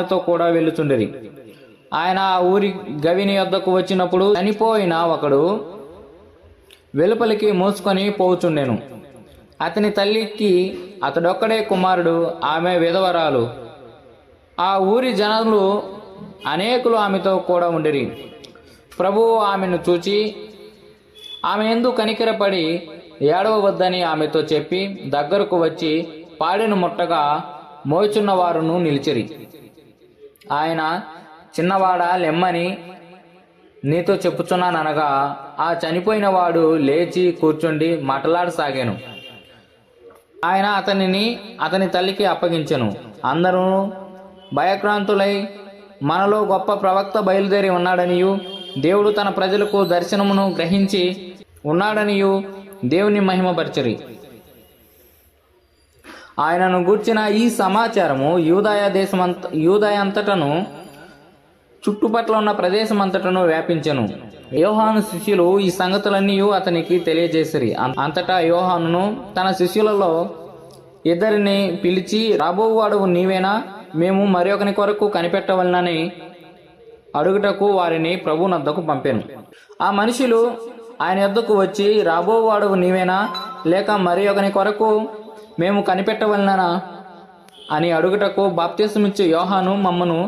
ఆయనతో కూడా వెళుతుండేది ఆయన ఆ ఊరి గవిని వద్దకు వచ్చినప్పుడు చనిపోయిన ఒకడు వెలుపలికి మోసుకొని పోచుండెను అతని తల్లికి అతడొక్కడే కుమారుడు ఆమె విధవరాలు ఆ ఊరి జనులు అనేకులు ఆమెతో కూడా ఉండిరి. ప్రభువు ఆమెను చూచి ఆమె ఎందు కనికరపడి ఏడవవద్దని ఆమెతో చెప్పి దగ్గరకు వచ్చి పాడెను ముట్టగా మోచున్న వారును నిలిచిరి. ఆయన చిన్నవాడ లెమ్మని నీతో చెప్పుచున్నాననగా ఆ చనిపోయిన వాడు లేచి కూర్చుండి మాట్లాడసాగాను. ఆయన అతనిని అతని తల్లికి అప్పగించెను. అందరూ భయక్రాంతులై మనలో గొప్ప ప్రవక్త బయలుదేరి ఉన్నాడనియు దేవుడు తన ప్రజలకు దర్శనమును గ్రహించి ఉన్నాడనియు దేవుని మహిమపరచరి. ఆయనను గూర్చిన ఈ సమాచారము యూదాయ దేశమంత యూదాయ అంతటను చుట్టుపట్ల ఉన్న ప్రదేశమంతటను వ్యాపించను. యోహాను శిష్యులు ఈ సంగతులన్నీ అతనికి తెలియజేసిరి. అంతటా యోహానును తన శిష్యులలో ఇద్దరిని పిలిచి రాబోవాడు నీవేనా? మేము మరి ఒకని కొరకు కనిపెట్టవలనని అడుగుటకు వారిని ప్రభు నద్దకు పంపాను. ఆ మనుషులు ఆయన యొద్దకు వచ్చి రాబోవాడు నీవేనా? లేక మరి ఒకని కొరకు మేము కనిపెట్టవలనా అని అడుగుటకు బాప్తిసమిచ్చు యోహాను మమ్మను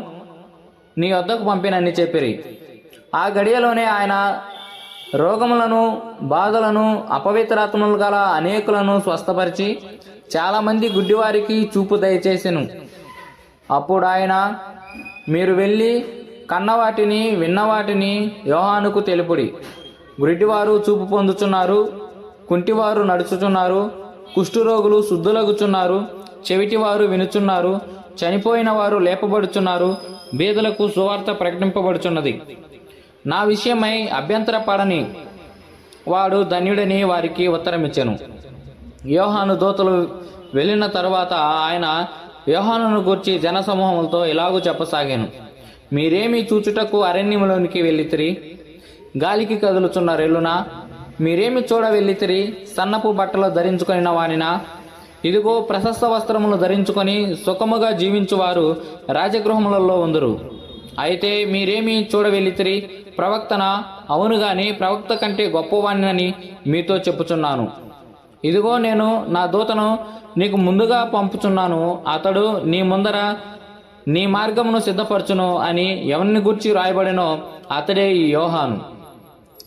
నీ వద్దకు పంపినని చెప్పిరి. ఆ గడియలోనే ఆయన రోగములను బాధలను అపవిత్రాత్మలు గల అనేకులను స్వస్థపరిచి చాలామంది గుడ్డివారికి చూపు దయచేసెను. అప్పుడు ఆయన మీరు వెళ్ళి కన్నవాటిని విన్నవాటిని యోహానుకు తెలుపుడి. గుడ్డివారు చూపు పొందుచున్నారు కుంటివారు నడుచుచున్నారు కుష్ఠరోగులు శుద్ధులగుచున్నారు చెవిటివారు వినుచున్నారు చనిపోయిన వారు లేపబడుచున్నారు బీదలకు సువార్త ప్రకటింపబడుచున్నది. నా విషయమై అభ్యంతరపడని వాడు ధన్యుడని వారికి ఉత్తరమిచ్చాను. యోహాను దూతలు వెళ్ళిన తర్వాత ఆయన యోహానును గూర్చి జనసమూహములతో ఇలాగూ చెప్పసాగాను. మీరేమి చూచుటకు అరణ్యంలోనికి వెళ్ళితిరి? గాలికి కదులుచున్న రెల్లునా మీరేమి చూడ వెళ్ళితిరి? సన్నపు బట్టలు ధరించుకొనిన వానినా? ఇదిగో ప్రశస్త వస్త్రములు ధరించుకొని సుఖముగా జీవించువారు రాజగృహములలో ఉందరు. అయితే మీరేమి చూడవెళ్ళితిరి ప్రవక్తన? అవును గాని ప్రవక్త కంటే గొప్పవాణ్ణని మీతో చెప్పుచున్నాను. ఇదిగో నేను నా దూతను నీకు ముందుగా పంపుచున్నాను. అతడు నీ ముందర నీ మార్గమును సిద్ధపరచును అని ఎవరిని గుర్చి రాయబడినో అతడే ఈ యోహాను.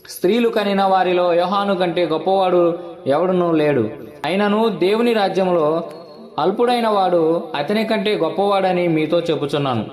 స్త్రీలు కనిన వారిలో యోహాను కంటే గొప్పవాడు ఎవడునూ లేడు. అయినను దేవుని రాజ్యంలో అల్పుడైన వాడు అతని కంటే గొప్పవాడని మీతో చెప్పుచున్నాను.